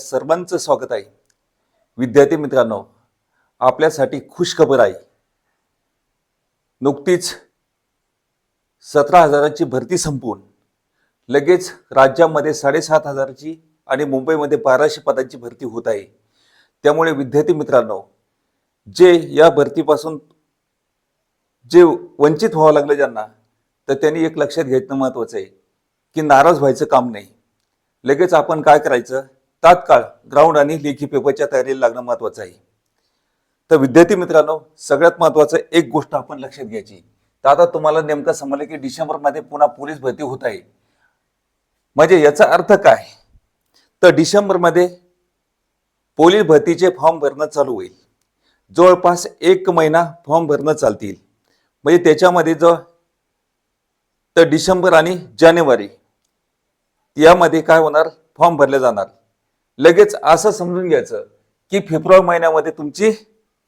सर्वांचं स्वागत आहे. विद्यार्थी मित्रांनो आपल्यासाठी खुशखबर आहे. नुकतीच सतरा हजाराची भरती संपवून लगेच राज्यामध्ये साडेसात हजाराची आणि मुंबईमध्ये बाराशे पदांची भरती होत आहे. त्यामुळे विद्यार्थी मित्रांनो जे या भरतीपासून जे वंचित व्हावं लागलं ज्यांना तर त्यांनी एक लक्षात घेणं महत्त्वाचं आहे की नाराज व्हायचं काम नाही. लगेच आपण काय करायचं? तात्काळ ग्राउंड आणि लेखी पेपरच्या तयारीला लागणं महत्त्वाचं आहे. तर विद्यार्थी मित्रांनो सगळ्यात महत्त्वाचं एक गोष्ट आपण लक्षात घ्यायची. तर आता तुम्हाला नेमकं समजलं की डिसेंबरमध्ये पुन्हा पोलीस भरती होत आहे. म्हणजे याचा अर्थ काय? तर डिसेंबरमध्ये पोलीस भरतीचे फॉर्म भरणं चालू होईल. जवळपास एक महिना फॉर्म भरणं चालतील. म्हणजे त्याच्यामध्ये जो तर डिसेंबर आणि जानेवारी यामध्ये काय होणार? फॉर्म भरले जाणार. लगेच असं समजून घ्यायचं की फेब्रुवारी महिन्यामध्ये तुमची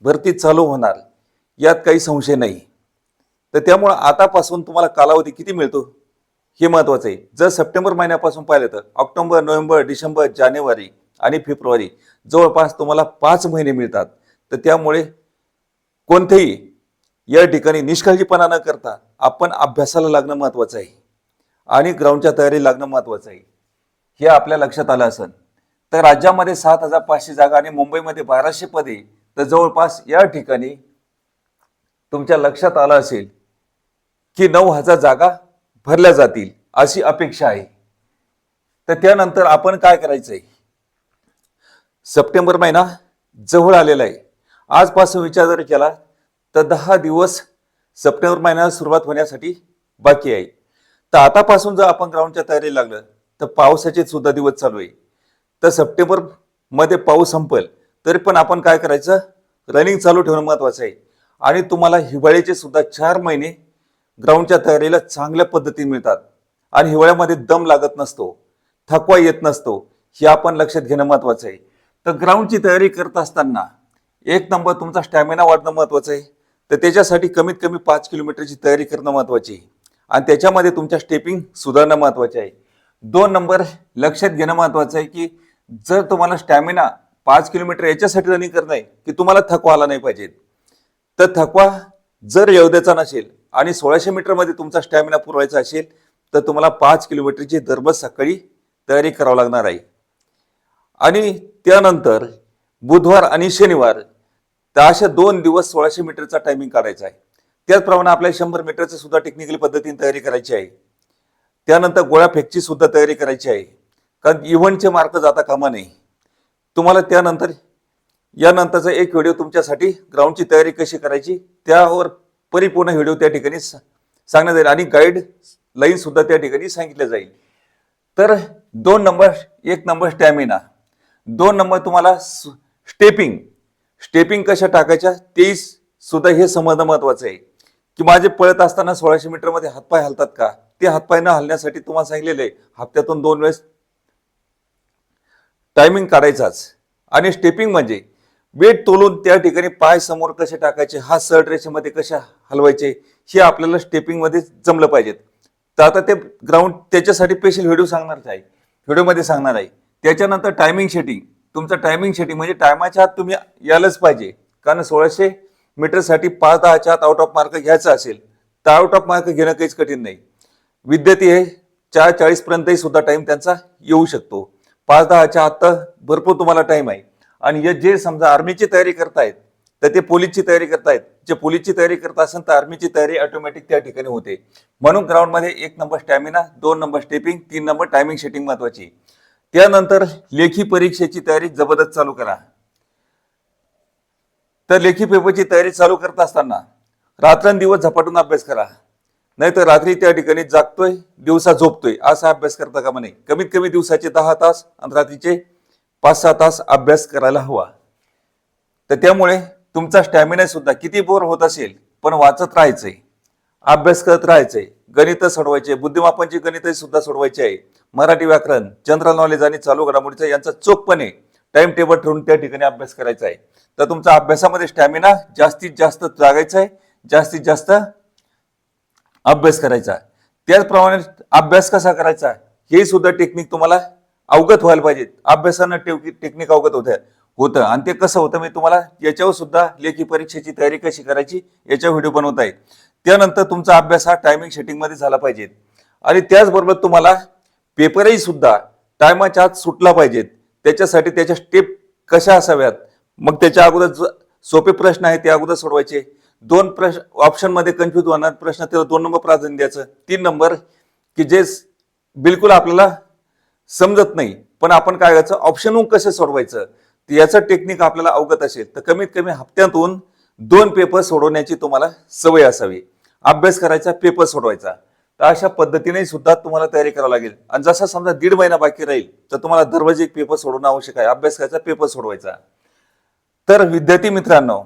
भरती चालू होणार. यात काही संशय नाही. तर त्यामुळं आतापासून तुम्हाला कालावधी किती मिळतो? हे महत्वाचं आहे. जर सप्टेंबर महिन्यापासून पाहिलं तर ऑक्टोबर नोव्हेंबर डिसेंबर जानेवारी आणि फेब्रुवारी जवळपास तुम्हाला पाच महिने मिळतात. तर त्यामुळे कोणतेही या ठिकाणी निष्काळजीपणा न करता आपण अभ्यासाला लागणं महत्वाचं आहे. आणि ग्राउंडच्या तयारी लागणं महत्वाचं आहे. हे आपल्या लक्षात आलं असेल. तर राज्यामध्ये सात हजार पाचशे जागा आणि मुंबईमध्ये बाराशे पदे. तर जवळपास या ठिकाणी तुमच्या लक्षात आलं असेल की नऊ हजार जागा भरल्या जातील अशी अपेक्षा आहे. तर त्यानंतर आपण काय करायचंय? सप्टेंबर महिना जवळ आलेला आहे. आजपासून विचार जर केला तर दहा दिवस सप्टेंबर महिन्याला सुरुवात होण्यासाठी बाकी आहे. तर आतापासून जर आपण ग्राउंडच्या तयारी लागलं तर पावसाचे सुद्धा दिवस चालू आहे. तर सप्टेंबरमध्ये पाऊस संपेल तरी पण आपण काय करायचं? रनिंग चालू ठेवणं महत्त्वाचं आहे. आणि तुम्हाला हिवाळ्याचे सुद्धा चार महिने ग्राउंडच्या तयारीला चांगल्या पद्धतीने मिळतात. आणि हिवाळ्यामध्ये दम लागत नसतो थकवा येत नसतो हे आपण लक्षात घेणं महत्त्वाचं आहे. तर ग्राउंडची तयारी करत असताना एक नंबर तुमचा स्टॅमिना वाढणं महत्त्वाचं आहे. तर त्याच्यासाठी कमीत कमी पाच किलोमीटरची तयारी करणं महत्त्वाची आहे. आणि त्याच्यामध्ये तुमच्या स्टेपिंग सुधारणं महत्त्वाचे आहे. दोन नंबर लक्षात घेणं महत्त्वाचं आहे की जर तुम्हाला स्टॅमिना पाच किलोमीटर याच्यासाठी रनिंग करणं आहे की तुम्हाला थकवा आला नाही पाहिजे तर थकवा जर एवढ्याचा नसेल आणि सोळाशे मीटरमध्ये तुमचा स्टॅमिना पुरवायचा असेल तर तुम्हाला पाच किलोमीटरची दररोज सकाळी तयारी करावं लागणार आहे. आणि त्यानंतर बुधवार आणि शनिवार तर अशा दोन दिवस सोळाशे मीटरचा टायमिंग काढायचा आहे. त्याचप्रमाणे आपल्याला शंभर मीटरचं सुद्धा टेक्निकली पद्धतीने तयारी करायची आहे. त्यानंतर गोळ्या फेकची सुद्धा तयारी करायची आहे. कारण इव्हेंटचे मार्क जाता कामा नाही तुम्हाला त्यानंतर यानंतरचा एक व्हिडिओ तुमच्यासाठी ग्राउंडची तयारी कशी करायची त्यावर परिपूर्ण व्हिडिओ त्या ठिकाणी सांगण्यात जाईल आणि गाईड लाईन सुद्धा त्या ठिकाणी सांगितलं जाईल. तर दोन नंबर एक नंबर स्टॅमिना दोन नंबर तुम्हाला स्टेपिंग स्टेपिंग कशा टाकायच्या ते सुद्धा हे समजणं महत्वाचं आहे. की माझे पळत असताना सोळाशे मीटरमध्ये हातपाय हलतात का? ते हातपाय न हलण्यासाठी तुम्हाला सांगितलेलं आहे. हप्त्यातून दोन वेळेस टायमिंग काढायचाच. आणि स्टेपिंग म्हणजे वेट तोलून त्या ठिकाणी पाय समोर कसे टाकायचे हा सर्ट रेषेमध्ये कसे हलवायचे हे आपल्याला स्टेपिंगमध्ये जमलं पाहिजेत. तर आता ते ग्राउंड त्याच्यासाठी स्पेशल व्हिडिओ सांगणारच आहे. व्हिडिओमध्ये सांगणार आहे. त्याच्यानंतर टायमिंग शेटिंग तुमचं टायमिंग शेटिंग म्हणजे टायमाच्या आत तुम्ही यायलाच पाहिजे. कारण सोळाशे मीटरसाठी पाच दहाच्या आत आउट ऑफ मार्क घ्यायचा असेल तर आउट ऑफ मार्क घेणं काहीच कठीण नाही. विद्यार्थी हे चार चाळीसपर्यंतही सुद्धा टाइम त्यांचा येऊ शकतो. पाच दहाच्या आत भरपूर तुम्हाला टाइम आहे. आणि हे जे समजा आर्मीची तयारी करतायत तर ते पोलीसची तयारी करतायत. जे पोलीसची तयारी करत असेल तर आर्मीची तयारी ऑटोमॅटिक त्या ठिकाणी होते. म्हणून ग्राउंडमध्ये एक नंबर स्टॅमिना दोन नंबर स्टेपिंग तीन नंबर टायमिंग सेटिंग महत्वाची. त्यानंतर लेखी परीक्षेची तयारी जबरदस्त चालू करा. तर लेखी पेपरची तयारी चालू करत असताना रात्रंदिवस झपाटून अभ्यास करा. नाही तर रात्री त्या ठिकाणी जागतोय दिवसा झोपतोय असा अभ्यास करता कामा नाही कमीत कमी दिवसाचे दहा तास आणि रात्रीचे पाच सहा तास अभ्यास करायला हवा. तर त्यामुळे तुमचा स्टॅमिना सुद्धा किती बोर होत असेल पण वाचत राहायचंय अभ्यास करत राहायचंय गणित सोडवायचे बुद्धिमापनची गणित सुद्धा सोडवायची आहे. मराठी व्याकरण जनरल नॉलेज आणि चालू घडामोडीचा यांचा चोखपणे टाइम टेबल ठेवून त्या ठिकाणी अभ्यास करायचा आहे. तर तुमचा अभ्यासामध्ये स्टॅमिना जास्तीत जास्त जागायचा आहे. जास्तीत जास्त अभ्यास करायचा त्याचप्रमाणे अभ्यास कसा करायचा हे सुद्धा टेक्निक तुम्हाला अवगत व्हायला पाहिजे अभ्यासानं टेक- टेक्निक अवगत होत्या. होतं. आणि ते कसं होतं मी तुम्हाला याच्यावर सुद्धा लेखी परीक्षेची तयारी कशी करायची याच्या व्हिडिओ बनवत आहे त्यानंतर तुमचा अभ्यास हा टायमिंग सेटिंगमध्ये झाला पाहिजे आणि त्याचबरोबर तुम्हाला पेपरही सुद्धा टायमाच्या आत सुटला पाहिजेत. त्याच्यासाठी त्याच्या स्टेप कशा असाव्यात? मग त्याच्या अगोदर सोपे प्रश्न आहेत ते अगोदर सोडवायचे. दोन प्रश्न ऑप्शनमध्ये कन्फ्युज होणार. प्रश्न त्याला दोन नंबर प्राधान्य द्यायचं. तीन नंबर की जे बिलकुल आपल्याला समजत नाही. पण आपण काय करायचं? ऑप्शन कसं सोडवायचं? याचं टेक्निक आपल्याला अवगत असेल. तर कमीत कमी हप्त्यातून दोन पेपर सोडवण्याची तुम्हाला सवय असावी. अभ्यास करायचा पेपर सोडवायचा. तर अशा पद्धतीने सुद्धा तुम्हाला तयारी करावी लागेल. आणि जसा समजा दीड महिना बाकी राहील तर तुम्हाला दररोज एक पेपर सोडवणं आवश्यक आहे. अभ्यास करायचा पेपर सोडवायचा. तर विद्यार्थी मित्रांनो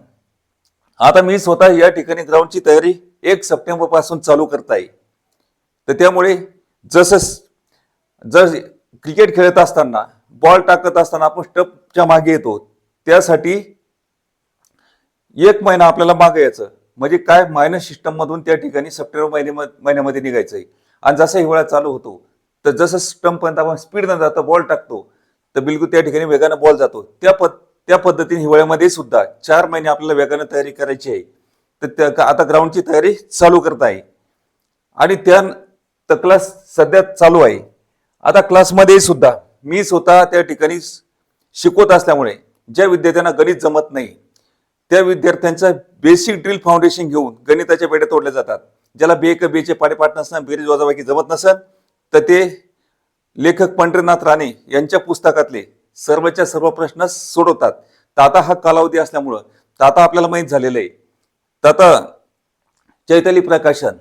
आता मी स्वतः या ठिकाणी ग्राउंडची तयारी एक सप्टेंबरपासून चालू करताय. तर त्यामुळे जसं जर क्रिकेट खेळत असताना बॉल टाकत असताना आपण स्टपच्या मागे येतो त्यासाठी एक महिना आपल्याला मागे यायचं. म्हणजे काय? मायनस सिस्टममधून त्या ठिकाणी सप्टेंबर महिन्या महिन्यामध्ये निघायचं आहे आणि जसा हिवाळा चालू होतो तर जसं स्टंपपर्यंत आपण स्पीड न बॉल टाकतो तर बिलकुल त्या ठिकाणी वेगानं बॉल जातो. त्या पद त्या पद्धतीने हिवाळ्यामध्ये सुद्धा चार महिने आपल्याला वेगानं तयारी करायची आहे. तर त्या आता ग्राउंडची तयारी चालू करत आहे. आणि त्या तर क्लास सध्या चालू आहे. आता क्लासमध्ये सुद्धा मी स्वतः त्या ठिकाणी शिकवत असल्यामुळे ज्या विद्यार्थ्यांना गणित जमत नाही त्या विद्यार्थ्यांचं बेसिक ड्रिल फाउंडेशन घेऊन गणिताच्या पेट्या तोडल्या जातात. ज्याला बे क बेचे पाडेपाठ नसणं बेरीज वजाबाकी जमत नसेल तर ते लेखक पंढरीनाथ राणे यांच्या पुस्तकातले सर्वच्या सर्व प्रश्न सोडवतात. ताता हा कालावधी असल्यामुळं ताता आपल्याला माहीत झालेलं आहे. ताता चैतली प्रकाशन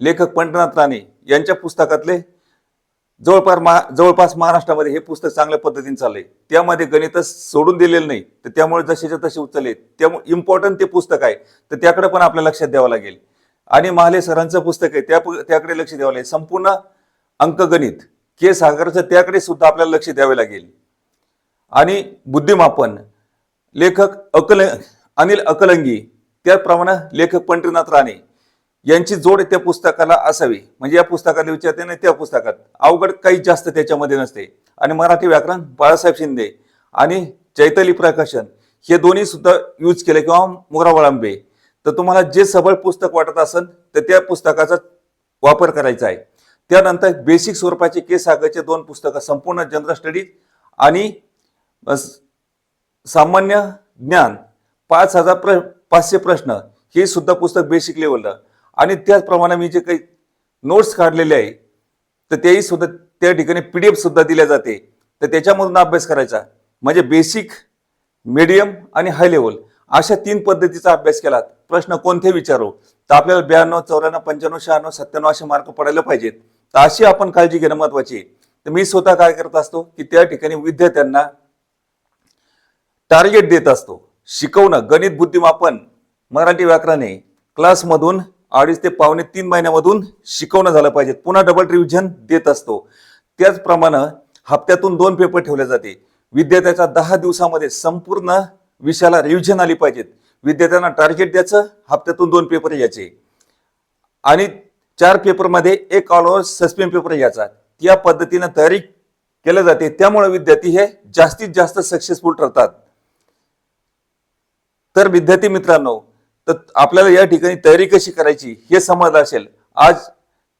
लेखक पंढरीनाथ राणे यांच्या पुस्तकातले जवळपास मा जवळपास महाराष्ट्रामध्ये हे पुस्तक चांगल्या पद्धतीने चाललंय. त्यामध्ये गणित सोडून दिलेलं नाही. तर त्यामुळे जसेच्या तसे उचलले त्यामुळे इम्पॉर्टंट ते पुस्तक आहे. तर त्याकडे पण आपल्या लक्षात द्यावं लागेल. आणि महाले सरांचं पुस्तक आहे. त्या त्याकडे लक्ष द्यावं लागेल. संपूर्ण अंकगणित के सागरचं त्याकडे सुद्धा आपल्याला लक्ष द्यावे लागेल. आणि बुद्धिमापन लेखक अकल अनिल अकलंगी त्याचप्रमाणे लेखक पंढरीनाथ राणे यांची जोड त्या पुस्तकाला असावी. म्हणजे या पुस्तकाला विचारते नाही त्या पुस्तकात अवघड काही जास्त त्याच्यामध्ये नसते. आणि मराठी व्याकरण बाळासाहेब शिंदे आणि चैतली प्रकाशन हे दोन्ही सुद्धा यूज केले किंवा मोगरा वळंबे तर तुम्हाला जे सबळ पुस्तक वाटत असेल तर त्या पुस्तकाचा वापर करायचा आहे. त्यानंतर बेसिक स्वरूपाचे के सागरचे दोन पुस्तकं संपूर्ण जनरल स्टडीज आणि सामान्य ज्ञान पाच हजार प्र पाचशे प्रश्न हे सुद्धा पुस्तक बेसिक लेवलला आणि त्याचप्रमाणे मी जे काही नोट्स काढलेले आहे तर तेही सुद्धा त्या ठिकाणी पी डी एफसुद्धा दिल्या जाते. तर त्याच्यामधून अभ्यास करायचा. म्हणजे बेसिक मीडियम आणि हाय लेवल अशा तीन पद्धतीचा अभ्यास केला प्रश्न कोणते विचारू? तर आपल्याला ब्याण्णव चौऱ्याण्णव पंच्याण्णव शहाण्णव सत्त्याण्णव असे मार्क पडायला पाहिजेत. तर अशी आपण काळजी घेणं महत्वाची आहे. तर मी स्वतः काय करत असतो की त्या ठिकाणी विद्यार्थ्यांना टार्गेट देत असतो. शिकवणं गणित बुद्धिमापन मराठी व्याकरणे क्लासमधून अडीच ते पावणे तीन महिन्यामधून शिकवणं झालं पाहिजे. पुन्हा डबल रिव्हिजन देत असतो. त्याचप्रमाणे हप्त्यातून दोन पेपर ठेवले जाते. विद्यार्थ्याच्या दहा दिवसामध्ये संपूर्ण विषयाला रिव्हिजन आली पाहिजेत. विद्यार्थ्यांना टार्गेट द्यायचं हप्त्यातून दोन पेपर यायचे. आणि चार पेपरमध्ये एक ऑल ओव्हर सस्पेन पेपर यायचा. या पद्धतीनं तयारी केल्या जाते. त्यामुळे विद्यार्थी हे जास्तीत जास्त सक्सेसफुल ठरतात. तर विद्यार्थी मित्रांनो तर आपल्याला या ठिकाणी तयारी कशी करायची हे समज असेल. आज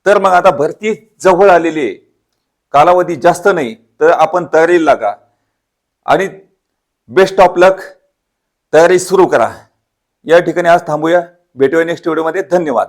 तर मग आता भरती जवळ आलेली आहे. कालावधी जास्त नाही तर आपण तयारीला लागा. आणि बेस्ट ऑफ लक तयारी सुरू करा. या ठिकाणी आज थांबूया. भेटूया नेक्स्ट व्हिडिओमध्ये धन्यवाद.